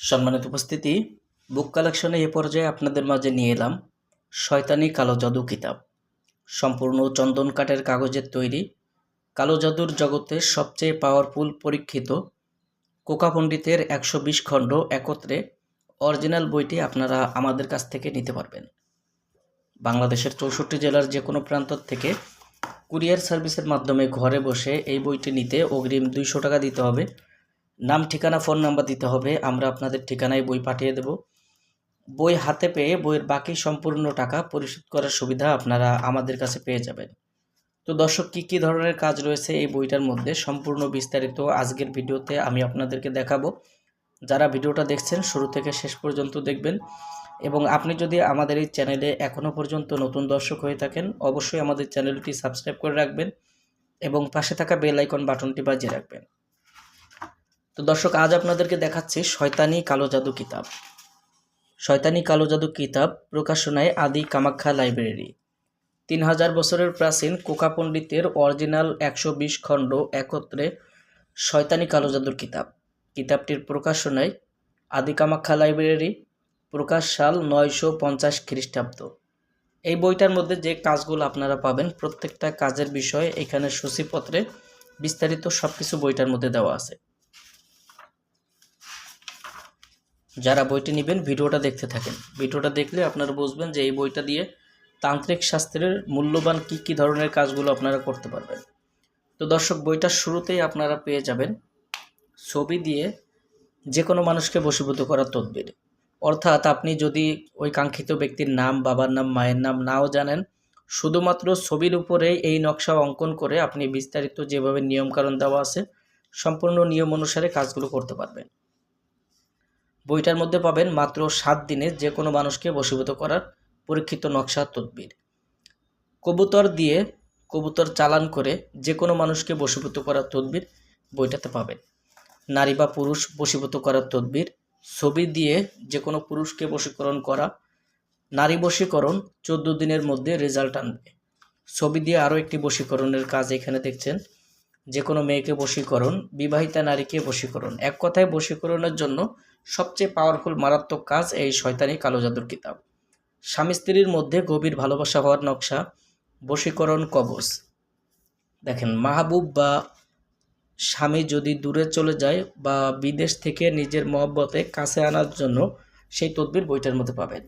সম্মানিত উপস্থিতি বুক কালেকশনে এ পর্যায়ে আপনাদের মাঝে নিয়ে এলাম শয়তানি কালো জাদু কিতাব। সম্পূর্ণ চন্দন কাঠের কাগজের তৈরি, কালো জাদুর জগতে সবচেয়ে পাওয়ারফুল পরীক্ষিত কোকা পণ্ডিতের একশো বিশ খণ্ড একত্রে অরিজিনাল বইটি আপনারা আমাদের কাছ থেকে নিতে পারবেন। বাংলাদেশের চৌষট্টি জেলার যে কোনো প্রান্ত থেকে কুরিয়ার সার্ভিসের মাধ্যমে ঘরে বসে এই বইটি নিতে অগ্রিম দুইশো টাকা দিতে হবে। নাম, ঠিকানা, ফোন নাম্বার দিতে হবে। আমরা আপনাদের ঠিকানায় বই পাঠিয়ে দেব। বই হাতে পেয়ে বইয়ের বাকি সম্পূর্ণ টাকা পরিশোধ করার সুবিধা আপনারা আমাদের কাছে পেয়ে যাবেন। তো দর্শক, কী কী ধরনের কাজ রয়েছে এই বইটার মধ্যে? সম্পূর্ণ বিস্তারিত আজকের ভিডিওতে আমি আপনাদেরকে দেখাবো। যারা ভিডিওটা দেখছেন, শুরু থেকে শেষ পর্যন্ত দেখবেন। এবং আপনি যদি আমাদের এই চ্যানেলে এখনও পর্যন্ত নতুন দর্শক হয়ে থাকেন, অবশ্যই আমাদের চ্যানেলটি সাবস্ক্রাইব করে রাখবেন এবং পাশে থাকা বেল আইকন বাটনটি বাজিয়ে রাখবেন। তো দর্শক, আজ আপনাদেরকে দেখাচ্ছি শয়তানি কালো জাদু কিতাব। শয়তানি কালো জাদু কিতাব প্রকাশনায় আদি কামাখ্যা লাইব্রেরি। তিন হাজার বছরের প্রাচীন কোকা পণ্ডিতের অরিজিনাল একশো বিশ খণ্ড একত্রে শয়তানি কালো জাদুর কিতাব। কিতাবটির প্রকাশনায় আদি কামাখ্যা লাইব্রেরি প্রকাশ সাল নয়শো পঞ্চাশ খ্রিস্টাব্দ। এই বইটার মধ্যে যে কাজগুলো আপনারা পাবেন, প্রত্যেকটা কাজের বিষয়ে এখানে সূচিপত্রে বিস্তারিত সব কিছু বইটার মধ্যে দেওয়া আছে। যারা বইটি নেবেন, ভিডিওটা দেখতে থাকেন। ভিডিওটা দেখলে আপনারা বুঝবেন যে এই বইটা দিয়ে তান্ত্রিক শাস্ত্রের মূল্যবান কি কি ধরনের কাজগুলো আপনারা করতে পারবেন। তো দর্শক বইটার শুরুতেই আপনারা পেয়ে যাবেন ছবি দিয়ে যে কোনো মানুষকে বশীভূত করার তদবির। অর্থাৎ আপনি যদি ওই কাঙ্ক্ষিত ব্যক্তির নাম, বাবার নাম, মায়ের নাম নাও জানেন, শুধুমাত্র ছবির উপরে এই নকশা অঙ্কন করে আপনি বিস্তারিত যেভাবে নিয়মকানুন দেওয়া আছে, সম্পূর্ণ নিয়ম অনুসারে কাজগুলো করতে পারবেন। বইটার মধ্যে পাবেন মাত্র সাত দিনে যে কোনো মানুষকে বশীভূত করার পরীক্ষিত নকশা তদবির। কবুতর দিয়ে কবুতর চালান করে যে কোনো মানুষকে বশীভূত করার তদবির বইটাতে পাবেন। নারী বা পুরুষ বশীভূত করার তদবির, ছবি দিয়ে যে কোনো পুরুষকে বশীকরণ করা, নারী বশীকরণ, চোদ্দ দিনের মধ্যে রেজাল্ট আনবে। ছবি দিয়ে আরও একটি বশীকরণের কাজ এখানে দেখছেন। যে কোনো মেয়েকে বশীকরণ, বিবাহিতা নারীকে বশীকরণ। এক কথায় বশীকরণের জন্য সবচেয়ে পাওয়ারফুল মারাত্মক কাজ এই শয়তানি কালো জাদুর কিতাব। স্বামী স্ত্রীর মধ্যে গভীর ভালোবাসা হওয়ার নকশা, বশীকরণ কবচ। দেখেন, মাহবুব বা স্বামী যদি দূরে চলে যায় বা বিদেশ থেকে নিজের মহব্বতে কাছে আনার জন্য সেই তদবির বইটার মধ্যে পাবেন।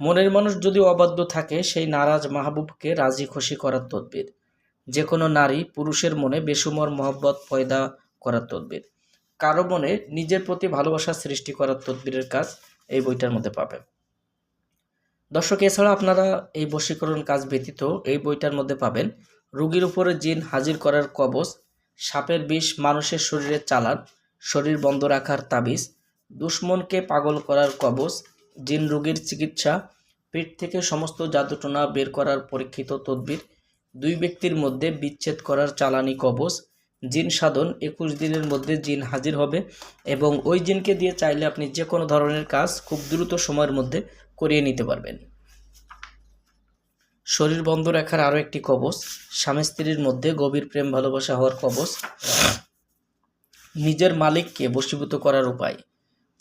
মনের মানুষ যদি অবাধ্য থাকে, সেই নারাজ মাহবুবকে রাজি খুশি করার তদবির। যে কোনো নারী পুরুষের মনে বেসুমর মহব্বত পয়দা করার তদবির। কারও মনে নিজের প্রতি ভালোবাসা সৃষ্টি করার তদবিরের কাজ এই বইটার মধ্যে পাবেন দর্শক এছাড়া আপনারা এই বশীকরণ কাজ ব্যতীত এই বইটার মধ্যে পাবেন রুগীর উপরে জিন হাজির করার কবচ, সাপের বিষ, মানুষের শরীরে চালান, শরীর বন্ধ রাখার তাবিজ, দুশ্মনকে পাগল করার কবচ, জিন রোগীর চিকিৎসা পেট থেকে সমস্ত জাদুটোনা বের করার পরীক্ষিত তদবির দুই ব্যক্তির মধ্যে বিচ্ছেদ করার চালানি কবচ, জিন সাধন একুশ দিনের মধ্যে জিন হাজির হবে এবং ওই জিনকে দিয়ে চাইলে আপনি যে কোনো ধরনের কাজ খুব দ্রুত সময়ের মধ্যে করিয়ে নিতে পারবেন। শরীর বন্ধ রাখার আরও একটি কবচ, স্বামী স্ত্রীর মধ্যে গভীর প্রেম ভালোবাসা হওয়ার কবচ, নিজের মালিককে বশীভূত করার উপায়,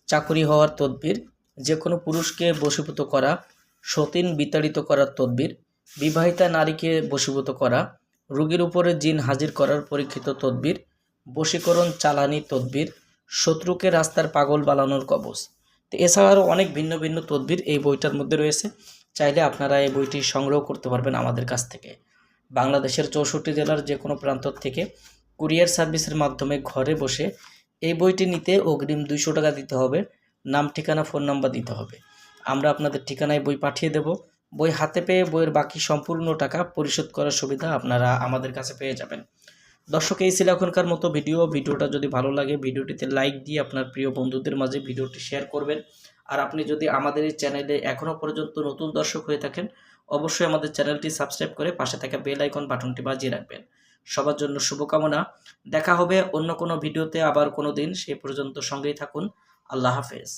চাকরি হওয়ার তদবির, যে কোনো পুরুষকে বশীভূত করা, সতীন বিতাড়িত করার তদবির বিবাহিতা নারীকে বশীভূত করা, রোগীর উপরে জিন হাজির করার পরীক্ষিত তদবির, বশীকরণ চালানি তদবির, শত্রুকে রাস্তার পাগল বানানোর কবচ। তো এছাড়াও অনেক ভিন্ন ভিন্ন তদবির এই বইটার মধ্যে রয়েছে। চাইলে আপনারা এই বইটি সংগ্রহ করতে পারবেন আমাদের কাছ থেকে। বাংলাদেশের চৌষট্টি জেলার যে কোনো প্রান্ত থেকে কুরিয়ার সার্ভিসের মাধ্যমে ঘরে বসে এই বইটি নিতে অগ্রিম দুইশো টাকা দিতে হবে। নাম, ঠিকানা, ফোন নাম্বার দিতে হবে। আমরা আপনাদের ঠিকানায় বই পাঠিয়ে দেব। বই হাতে পেয়ে বইয়ের বাকি সম্পূর্ণ টাকা পরিশোধ করার সুবিধা আপনারা আমাদের কাছে পেয়ে যাবেন। দর্শক, এই ছিল এখনকার মতো ভিডিও। ভিডিওটা যদি ভালো লাগে, ভিডিওটিতে লাইক দিয়ে আপনার প্রিয় বন্ধুদের মাঝে ভিডিওটি শেয়ার করবেন। আর আপনি যদি আমাদের এই চ্যানেলে এখনও পর্যন্ত নতুন দর্শক হয়ে থাকেন, অবশ্যই আমাদের চ্যানেলটি সাবস্ক্রাইব করে পাশে থাকা বেল আইকন বাটনটি বাজিয়ে রাখবেন। সবার জন্য শুভকামনা। দেখা হবে অন্য কোনো ভিডিওতে আবার কোনো দিন। সেই পর্যন্ত সঙ্গেই থাকুন। আল্লাহ হাফেজ।